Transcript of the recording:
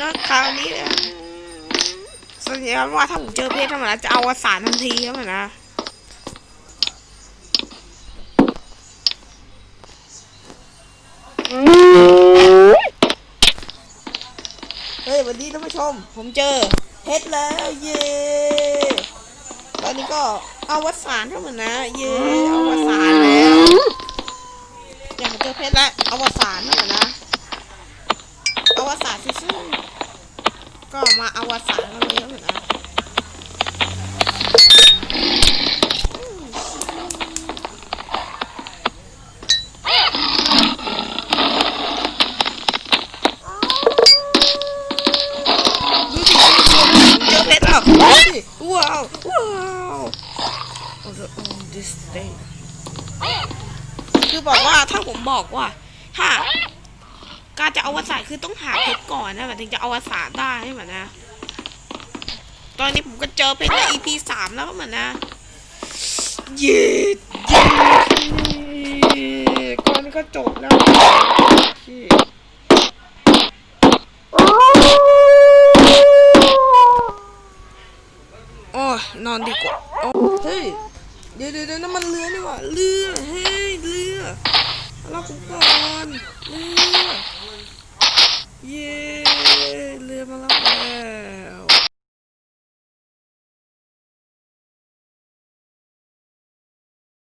แล้วคราวนี้สัญญาว่าถ้าผมเจอเพชรธรรมดาจะเอาวสานทันทีครับผมนะเฮ้ยวันนี้ท่านผู้ชม ผมเจอเพชรแล้วเย้ตอนนี้ก็เอาวสานเท่าเหมือนนะเย้เอาวสานแล้วอยากเจอเพชรแล้วเอาวสานเท่าเหมือนนะ วสานซื่อๆก็มาเอาวสานกันเลยเท่าเหมือนะดูสิเจอเพชรแล้วดูสิว้าวว้าวคือบอกว่าถ้าผมบอกว่าถ้า การจะเอาวสานคือต้องหาเพชรก่อนนะมันถึงจะเอาวสานได้ใช่ไหมนะ ตอนนี้ผมก็เจอเพชรใน EP สามแล้วเหมือนนะเย้เย้ก่อนก็จบแล้วโอ้นอนดีกว่าโอ้เฮ้ย เดี๋ยวเดี๋ยวนั่นมันเรือนี่หว่าเรือ เฮ้ย เรือ รอบกูก่อนเย้